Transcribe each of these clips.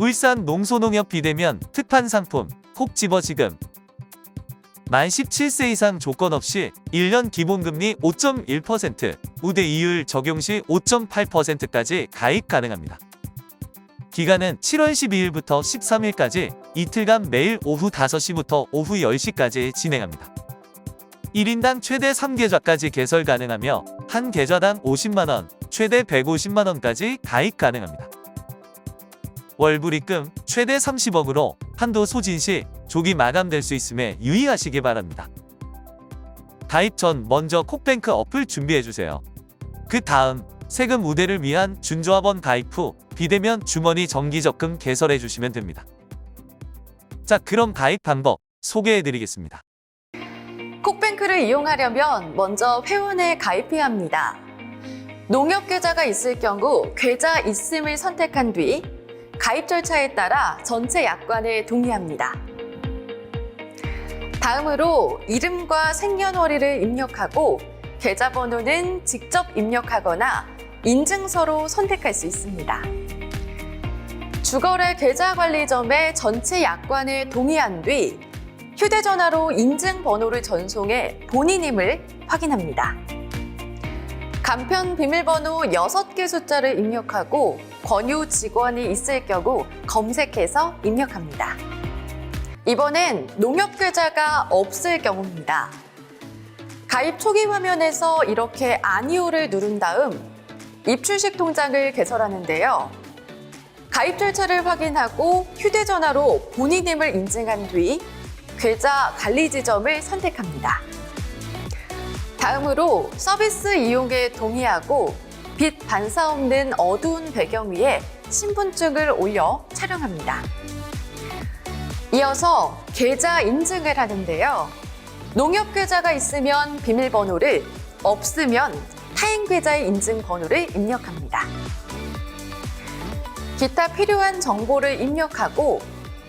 울산 농소농협 비대면 특판 상품 콕 집어 지금 만 17세 이상 조건 없이 1년 기본금리 5.1% 우대 이율 적용 시 5.8%까지 가입 가능합니다. 기간은 7월 12일부터 13일까지 이틀간 매일 오후 5시부터 오후 10시까지 진행합니다. 1인당 최대 3계좌까지 개설 가능하며 한 계좌당 50만원, 최대 150만원까지 가입 가능합니다. 월불입금 최대 30억으로 한도 소진 시 조기 마감될 수 있음에 유의하시기 바랍니다. 가입 전 먼저 콕뱅크 어플 준비해주세요. 그 다음 세금 우대를 위한 준조합원 가입 후 비대면 주머니 정기적금 개설해주시면 됩니다. 자 그럼 가입 방법 소개해드리겠습니다. 콕뱅크를 이용하려면 먼저 회원에 가입해야 합니다. 농협 계좌가 있을 경우 계좌 있음을 선택한 뒤 가입 절차에 따라 전체 약관에 동의합니다. 다음으로 이름과 생년월일을 입력하고 계좌번호는 직접 입력하거나 인증서로 선택할 수 있습니다. 주거래 계좌관리점의 전체 약관에 동의한 뒤 휴대전화로 인증번호를 전송해 본인임을 확인합니다. 간편 비밀번호 6개 숫자를 입력하고 권유 직원이 있을 경우 검색해서 입력합니다. 이번엔 농협 계좌가 없을 경우입니다. 가입 초기 화면에서 이렇게 아니오를 누른 다음 입출식 통장을 개설하는데요. 가입 절차를 확인하고 휴대전화로 본인 임을 인증한 뒤 계좌 관리 지점을 선택합니다. 다음으로 서비스 이용에 동의하고 빛 반사 없는 어두운 배경 위에 신분증을 올려 촬영합니다. 이어서 계좌 인증을 하는데요. 농협 계좌가 있으면 비밀번호를, 없으면 타인 계좌의 인증 번호를 입력합니다. 기타 필요한 정보를 입력하고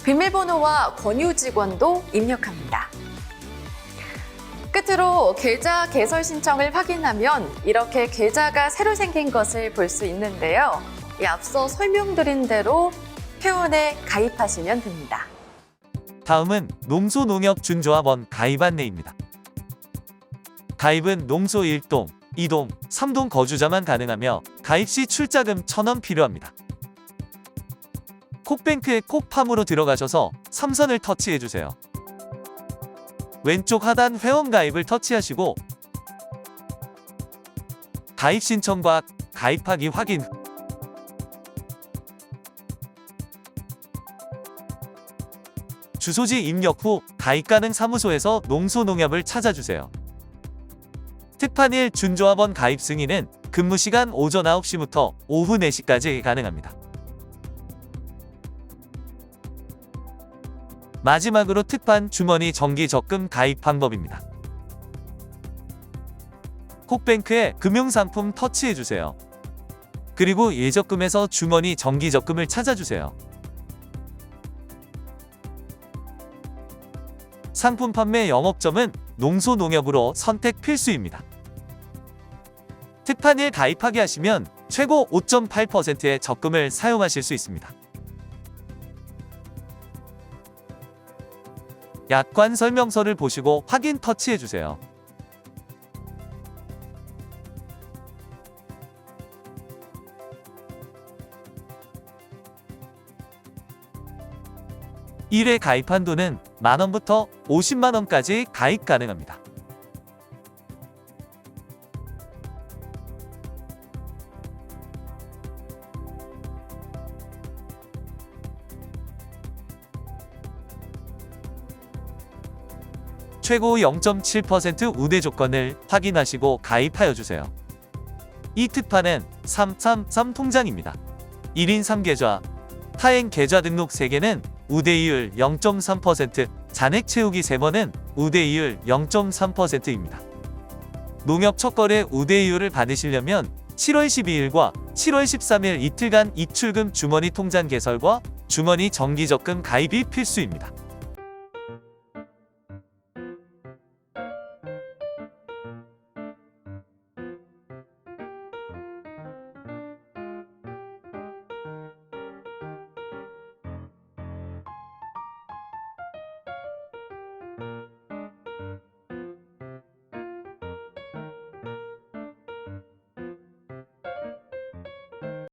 비밀번호와 권유 직원도 입력합니다. 끝으로 계좌 개설 신청을 확인하면 이렇게 계좌가 새로 생긴 것을 볼 수 있는데요. 이 앞서 설명드린 대로 회원에 가입하시면 됩니다. 다음은 농소농협 준조합원 가입 안내입니다. 가입은 농소 1동, 2동, 3동 거주자만 가능하며 가입 시 출자금 1000원 필요합니다. 콕뱅크의 콕팜으로 들어가셔서 삼선을 터치해주세요. 왼쪽 하단 회원 가입을 터치하시고 가입 신청과 가입하기 확인 주소지 입력 후 가입 가능 사무소에서 농소농협을 찾아주세요. 특판일 준조합원 가입 승인은 근무 시간 오전 9시부터 오후 4시까지 가능합니다. 마지막으로 특판 주머니 정기 적금 가입 방법입니다. 콕뱅크에 금융상품 터치해주세요. 그리고 예적금에서 주머니 정기 적금을 찾아주세요. 상품 판매 영업점은 농소농협으로 선택 필수입니다. 특판일 가입하게 하시면 최고 5.8%의 적금을 사용하실 수 있습니다. 약관 설명서를 보시고 확인 터치해 주세요. 일회 가입 한도는 만원부터 50만원까지 가입 가능합니다. 최고 0.7% 우대 조건을 확인하시고 가입하여 주세요. 이 특판은 333 통장입니다. 1인 3계좌, 타행 계좌 등록 3개는 우대이율 0.3%, 잔액 채우기 3번은 우대이율 0.3%입니다. 농협 첫 거래 우대이율을 받으시려면 7월 12일과 7월 13일 이틀간 입출금 주머니 통장 개설과 주머니 정기적금 가입이 필수입니다.